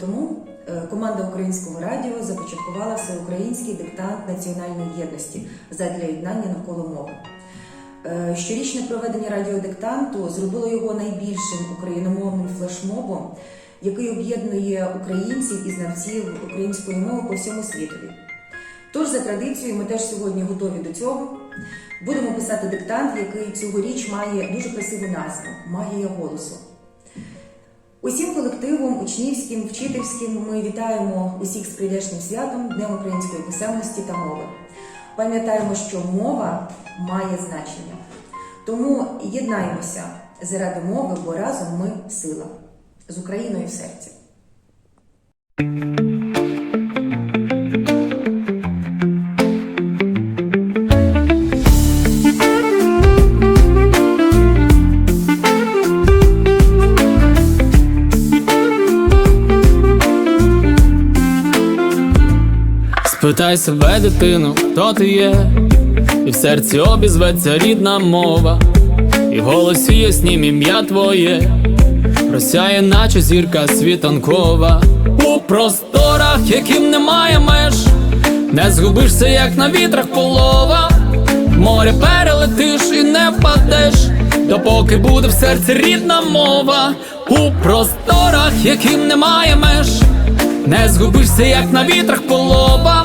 тому е, команда Українського радіо започаткувала всеукраїнський диктант національної єдності задля єднання навколо мови. Е, Щорічне проведення радіодиктанту зробило його найбільшим україномовним флешмобом, який об'єднує українців і знавців української мови по всьому світові. Тож, за традицією, ми теж сьогодні готові до цього. Будемо писати диктант, який цьогоріч має дуже красиву назву Магія голосу. Усім колективом, учнівським, вчительським ми вітаємо усіх з прийдешнім святом Днем української писемності та мови. Пам'ятаємо, що мова має значення. Тому єднаємося заради мови, бо разом ми сила з Україною в серці. Спитай себе, дитину, хто ти є, і в серці обізветься рідна мова, і в голосі яснім ім'я твоє, розсяє, наче зірка світанкова, у просторах, яким немає меж, не згубишся, як на вітрах полова, море перелетиш і не впадеш, допоки буде в серці рідна мова, у просторах, яким немає меж. Не згубишся, як на вітрах полова,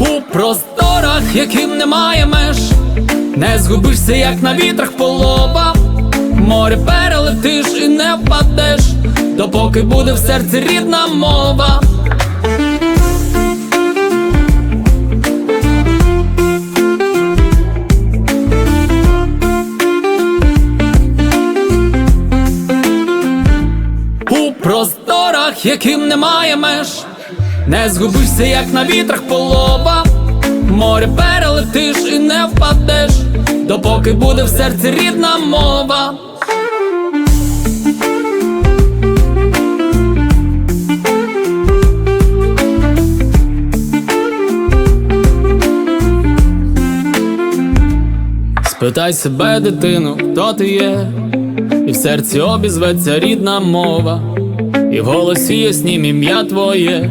у просторах, яким немає меж, не згубишся, як на вітрах полова, море перелетиш і не впадеш, допоки буде в серці рідна мова. У просторах, яким немає меж, не згубишся, як на вітрах полова, море перелетиш і не впадеш, допоки буде в серці рідна мова. Спитай себе, дитину, хто ти є, і в серці обізветься рідна мова, і в голосі яснім ім'я твоє,